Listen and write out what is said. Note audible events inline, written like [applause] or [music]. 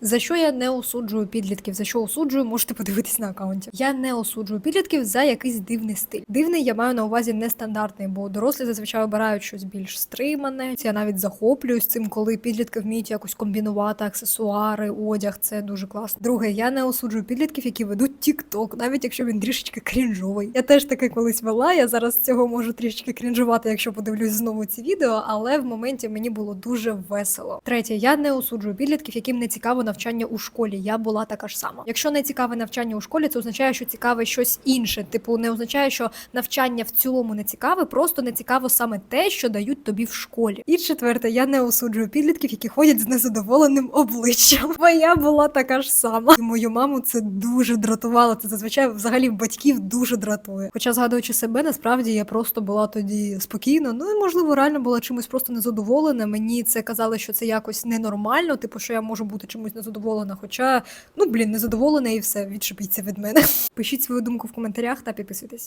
За що я не осуджую підлітків? За що осуджую, можете подивитись на аккаунті. Я не осуджую підлітків за якийсь дивний стиль. Дивний я маю на увазі нестандартний, бо дорослі зазвичай обирають щось більш стримане. Я навіть захоплююсь цим, коли підлітки вміють якось комбінувати аксесуари, одяг. Це дуже класно. Друге, я не осуджую підлітків, які ведуть TikTok, навіть якщо він трішечки крінжовий. Я теж таки колись вела. Я зараз цього можу трішечки крінжувати, якщо подивлюсь знову ці відео, але в моменті мені було дуже весело. Третє, я не осуджую підлітків, яким не цікаво навчання у школі. Я була така ж сама. Якщо не цікаве навчання у школі, це означає, що цікаве щось інше. Типу, не означає, що навчання в цілому не цікаве, просто не цікаво саме те, що дають тобі в школі. І четверте, я не осуджую підлітків, які ходять з незадоволеним обличчям. Бо я була така ж сама. І мою маму це дуже дратувало. Це зазвичай взагалі батьків дуже дратує. Хоча, згадуючи себе, насправді я просто була тоді спокійно. Ну і можливо, реально була чимось просто незадоволена. Мені це казали, що це якось ненормально, типу, що я можу бути чимось незадоволена. Хоча, ну блін, незадоволена і все, відшипіться від мене. [laughs] Пишіть свою думку в коментарях та підписуйтесь.